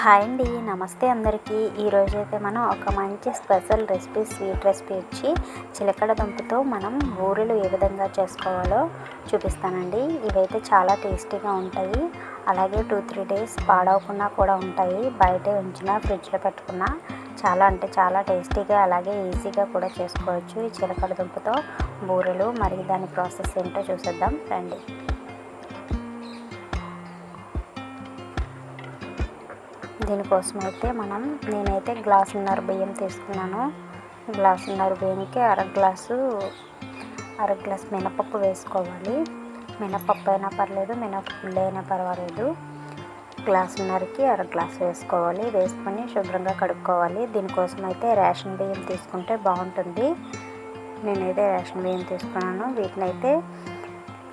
Hi అండి నమస్తే అందరికీ. ఈరోజైతే మనం ఒక మంచి స్పెషల్ రెసిపీ స్వీట్ రెసిపీ ఇచ్చి చిలకడ దుంపతో మనం బూరెలు ఏ విధంగా చేసుకోవాలో చూపిస్తానండి. ఇవైతే చాలా టేస్టీగా ఉంటాయి. అలాగే టూ త్రీ డేస్ పాడవకుండా కూడా ఉంటాయి. బయట ఉంచిన ఫ్రిడ్జ్లో పెట్టుకున్న చాలా అంటే చాలా టేస్టీగా అలాగే ఈజీగా కూడా చేసుకోవచ్చు ఈ చిలకడ దుంపతో బూరెలు. మరి దాని ప్రాసెస్ ఏంటో చూసేద్దాం రండి. దీనికోసం అయితే మనం నేనైతే గ్లాసున్నర బియ్యం తీసుకున్నాను. గ్లాసున్నర బియ్యంకి అర గ్లాసు అర గ్లాస్ మినపప్పు వేసుకోవాలి. మినపప్పు అయినా పర్లేదు మినపప్పు అయినా పర్వాలేదు. గ్లాసున్నరకి అర గ్లాస్ వేసుకోవాలి. వేసుకొని శుభ్రంగా కడుక్కోవాలి. దీనికోసం అయితే రేషన్ బియ్యం తీసుకుంటే బాగుంటుంది. నేనైతే రేషన్ బియ్యం తీసుకున్నాను. వీటిని అయితే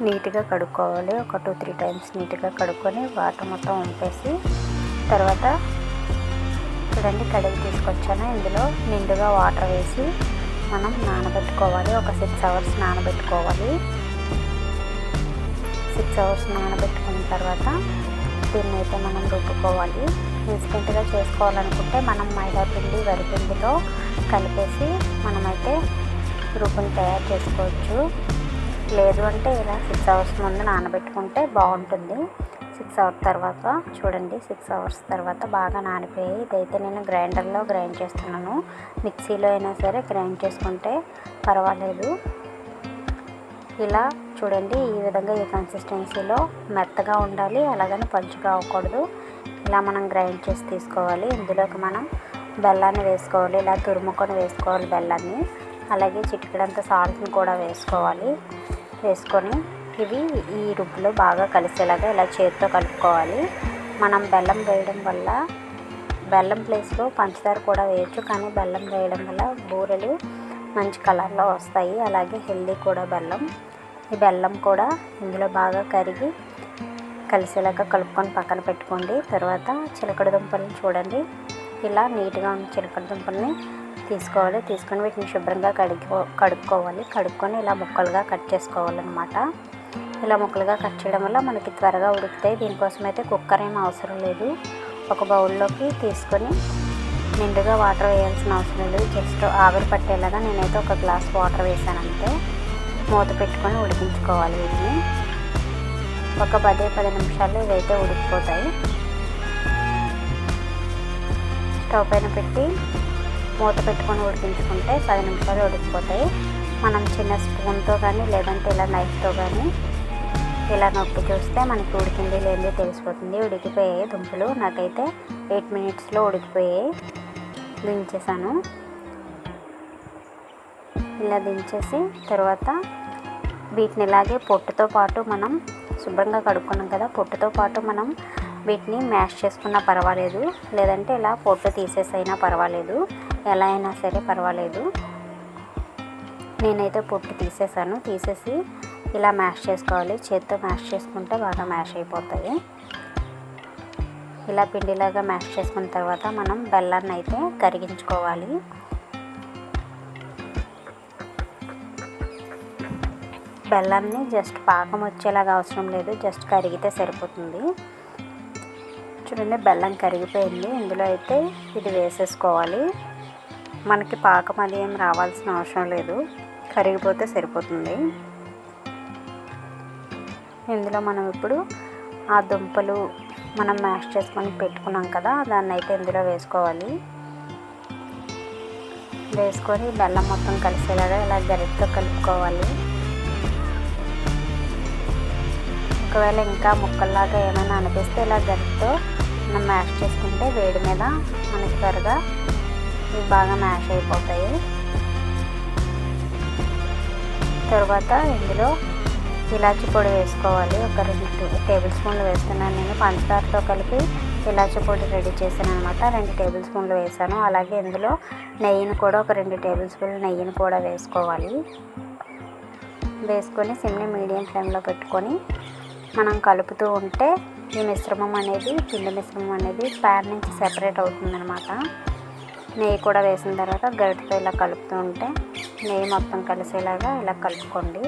నీట్గా కడుక్కోవాలి. ఒక టూ త్రీ టైమ్స్ నీట్గా కడుక్కొని వాటర్ మొత్తం ఉంపేసి తర్వాత చూడండి కడిగి తీసుకొచ్చాను. ఇందులో నిండుగా వాటర్ వేసి మనం నానబెట్టుకోవాలి. ఒక సిక్స్ అవర్స్ నానబెట్టుకోవాలి. సిక్స్ అవర్స్ నానబెట్టుకున్న తర్వాత దీన్ని అయితే మనం రుబ్బుకోవాలి. ఇన్స్టెంట్గా చేసుకోవాలనుకుంటే మనం మైదా పిండి వరిపిండిలో కలిపేసి మనమైతే రుబ్బుని తయారు చేసుకోవచ్చు. లేదు అంటే ఇలా సిక్స్ అవర్స్ ముందు నానబెట్టుకుంటే బాగుంటుంది. సిక్స్ అవర్స్ తర్వాత చూడండి సిక్స్ అవర్స్ తర్వాత బాగా నానిపోయాయి ఇదైతే నేను గ్రైండర్లో గ్రైండ్ చేస్తున్నాను. మిక్సీలో అయినా సరే గ్రైండ్ చేసుకుంటే పర్వాలేదు. ఇలా చూడండి ఈ విధంగా ఈ కన్సిస్టెన్సీలో మెత్తగా ఉండాలి అలాగని పంచుగా అవ్వకూడదు. ఇలా మనం గ్రైండ్ చేసి తీసుకోవాలి. ఇందులోకి మనం బెల్లాన్ని వేసుకోవాలి ఇలా తురుముకొని వేసుకోవాలి బెల్లాన్ని. అలాగే చిటికడంత సాల్ట్ని కూడా వేసుకోవాలి. వేసుకొని ఇవి ఈ రుబ్బులో బాగా కలిసేలాగా ఇలా చేతితో కలుపుకోవాలి. మనం బెల్లం వేయడం వల్ల బెల్లం ప్లేస్లో పంచదార కూడా వేయచ్చు కానీ బెల్లం వేయడం వల్ల బూరెలు మంచి కలర్లో వస్తాయి. అలాగే హెల్దీ కూడా బెల్లం. ఈ బెల్లం కూడా ఇందులో బాగా కరిగి కలిసేలాగా కలుపుకొని పక్కన పెట్టుకోండి. తర్వాత చిలకడ దుంపల్ని చూడండి. ఇలా నీట్గా ఉన్న చిలకడ దుంపల్ని తీసుకోవాలి. తీసుకొని వీటిని శుభ్రంగా కడుక్కో కడుక్కోవాలి. కడుక్కొని ఇలా ముక్కలుగా కట్ చేసుకోవాలన్నమాట. ఇలా ముక్కలుగా కట్ చేయడం వల్ల మనకి త్వరగా ఉడుకుతాయి. దీనికోసం అయితే కుక్కర్ ఏం అవసరం లేదు. ఒక బౌల్లోకి తీసుకొని నిండుగా వాటర్ వేయాల్సిన అవసరం లేదు. జస్ట్ ఆవిరి పట్టేలాగా నేనైతే ఒక గ్లాస్ వాటర్ వేసాను అంతే. మూత పెట్టుకొని ఉడికించుకోవాలి వీటిని. ఒక పదే పది నిమిషాలు ఇవైతే ఉడికిపోతాయి. స్టవ్ పైన పెట్టి మూత పెట్టుకొని ఉడికించుకుంటే పది నిమిషాలు ఉడికిపోతాయి. మనం చిన్న స్పూన్తో కానీ లేదంటే ఇలా నైఫ్తో కానీ ఇలా నొప్పి చూస్తే మనకి ఉడికింది లేదో తెలిసిపోతుంది. ఉడికిపోయాయి దుంపలు నాకైతే ఎయిట్ మినిట్స్లో ఉడికిపోయాయి దించేసాను. ఇలా దించేసి తర్వాత వీటిని ఇలాగే పొట్టుతో పాటు మనం శుభ్రంగా కడుక్కున్నాం కదా పొట్టుతో పాటు మనం వీటిని మ్యాష్ చేసుకున్నా పర్వాలేదు. లేదంటే ఇలా పొట్టు తీసేసైనా పర్వాలేదు. ఎలా అయినా సరే పర్వాలేదు. నేనైతే పొట్టు తీసేసాను. తీసేసి ఇలా మ్యాష్ చేసుకోవాలి. చేత్తో మ్యాష్ చేసుకుంటే బాగా మ్యాష్ అయిపోతాయి. ఇలా పిండిలాగా మ్యాష్ చేసుకున్న తర్వాత మనం బెల్లాన్ని అయితే కరిగించుకోవాలి. బెల్లాన్ని జస్ట్ పాకం వచ్చేలాగా అవసరం లేదు. జస్ట్ కరిగితే సరిపోతుంది. చూడండి బెల్లం కరిగిపోయింది. ఇందులో అయితే ఇది వేసేసుకోవాలి. మనకి పాకం అది ఏం రావాల్సిన అవసరం లేదు. కరిగిపోతే సరిపోతుంది. ఇందులో మనం ఇప్పుడు ఆ దుంపలు మనం మ్యాష్ చేసుకొని పెట్టుకున్నాం కదా దాన్ని అయితే ఇందులో వేసుకోవాలి. వేసుకొని బెల్లం మొత్తం కలిసేలాగా ఇలా గరిటతో కలుపుకోవాలి. ఒకవేళ ఇంకా ముక్కల్లాగా ఏమైనా అనిపిస్తే ఇలా గరిటతో మనం మ్యాష్ చేసుకుంటే వేడి మీద మనకి త్వరగా ఇవి బాగా మ్యాష్ అయిపోతాయి. తర్వాత ఇందులో ఇలాచి పొడి వేసుకోవాలి. ఒక రెండు టేబుల్ స్పూన్లు వేస్తున్నాను నేను. పంచదారతో కలిపి ఇలాచి పొడి రెడీ చేశాను అనమాట రెండు టేబుల్ స్పూన్లు వేసాను అలాగే ఇందులో నెయ్యిని కూడా ఒక రెండు టేబుల్ స్పూన్లు నెయ్యిని కూడా వేసుకోవాలి. వేసుకొని సిమ్ని మీడియం ఫ్లేమ్లో పెట్టుకొని మనం కలుపుతూ ఉంటే ఈ మిశ్రమం అనేది పిండి మిశ్రమం అనేది ప్యాన్ నుంచి సెపరేట్ అవుతుందన్నమాట. నెయ్యి కూడా వేసిన తర్వాత గరిటతో ఇలా కలుపుతూ ఉంటే నెయ్యి మొత్తం కలిసేలాగా ఇలా కలుపుకోండి.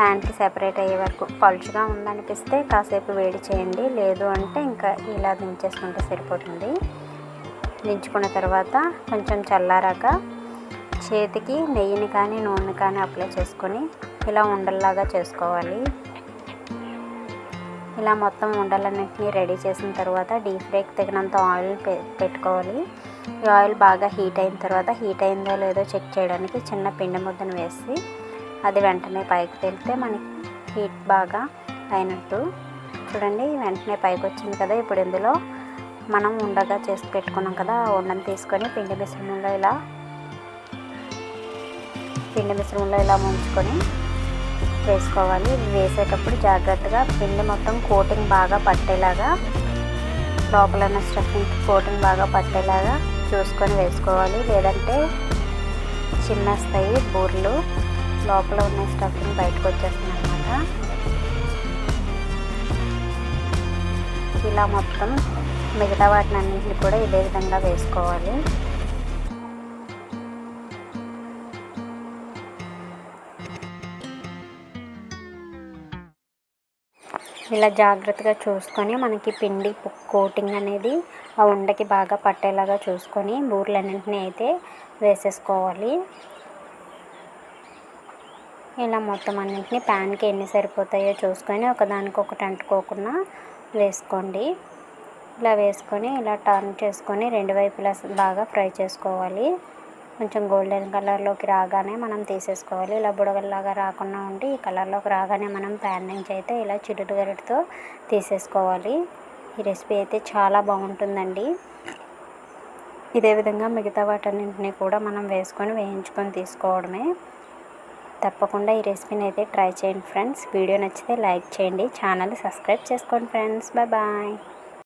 ప్యాన్కి సెపరేట్ అయ్యే వరకు పలుచుగా ఉందనిపిస్తే కాసేపు వేడి చేయండి. లేదు అంటే ఇంకా ఇలా దించేసుకుంటే సరిపోతుంది. దించుకున్న తర్వాత కొంచెం చల్లారాక చేతికి నెయ్యిని కానీ నూనె కానీ అప్లై చేసుకొని ఇలా ఉండల్లాగా చేసుకోవాలి. ఇలా మొత్తం ఉండలన్నింటినీ రెడీ చేసిన తర్వాత డీప్ ఫ్రైకి తగినంత ఆయిల్ పెట్టుకోవాలి. ఈ ఆయిల్ బాగా హీట్ అయిన తర్వాత హీట్ అయిందో లేదో చెక్ చేయడానికి చిన్న పిండి ముద్దను వేసి అది వెంటనే పైకి తెలితే మనకి హీట్ బాగా అయినట్టు. చూడండి వెంటనే పైకి వచ్చింది కదా. ఇప్పుడు ఇందులో మనం ఉండగా చేసి పెట్టుకున్నాం కదా. ఉండని తీసుకొని పిండి మిశ్రమంలో ఇలా పిండి మిశ్రమంలో ఇలా ముంచుకొని వేసుకోవాలి. వేసేటప్పుడు జాగ్రత్తగా పిండి మొత్తం కోటింగ్ బాగా పట్టేలాగా లోపల ఉన్న స్టఫింగ్ కోటింగ్ బాగా పట్టేలాగా చూసుకొని వేసుకోవాలి. లేదంటే చిన్నస్తాయి బూర్లు లోపల ఉన్న స్టఫింగ్ బయటకు వచ్చేస్తుంది అనమాట ఇలా మొత్తం మిగతా వాటిని అన్నింటిని కూడా ఇదే విధంగా వేసుకోవాలి. ఇలా జాగ్రత్తగా చూసుకొని మనకి పిండి కోటింగ్ అనేది ఆ ఉండకి బాగా పట్టేలాగా చూసుకొని బూరెలన్నింటినీ అయితే వేసేసుకోవాలి. ఇలా మొత్తం అన్నింటినీ ప్యాన్కి ఎన్ని సరిపోతాయో చూసుకొని ఒకదానికొకటి అంటుకోకుండా వేసుకోండి. ఇలా వేసుకొని ఇలా టర్న్ చేసుకొని రెండు వైపులా బాగా ఫ్రై చేసుకోవాలి. కొంచెం గోల్డెన్ కలర్లోకి రాగానే మనం తీసేసుకోవాలి. ఇలా బుడగల్లాగా రాకుండా ఉండి ఈ కలర్లోకి రాగానే మనం ప్యాన్ నుంచి అయితే ఇలా చిరుడు గరిటతో తీసేసుకోవాలి. ఈ రెసిపీ అయితే చాలా బాగుంటుందండి. ఇదే విధంగా మిగతా వాటన్నింటినీ కూడా మనం వేసుకొని వేయించుకొని తీసుకోవడమే. తప్పకుండా ఈ రెసిపీని అయితే ట్రై చేయండి ఫ్రెండ్స్. వీడియో నచ్చితే లైక్ చేయండి ఛానల్ సబ్స్క్రైబ్ చేసుకోండి ఫ్రెండ్స్. Bye bye.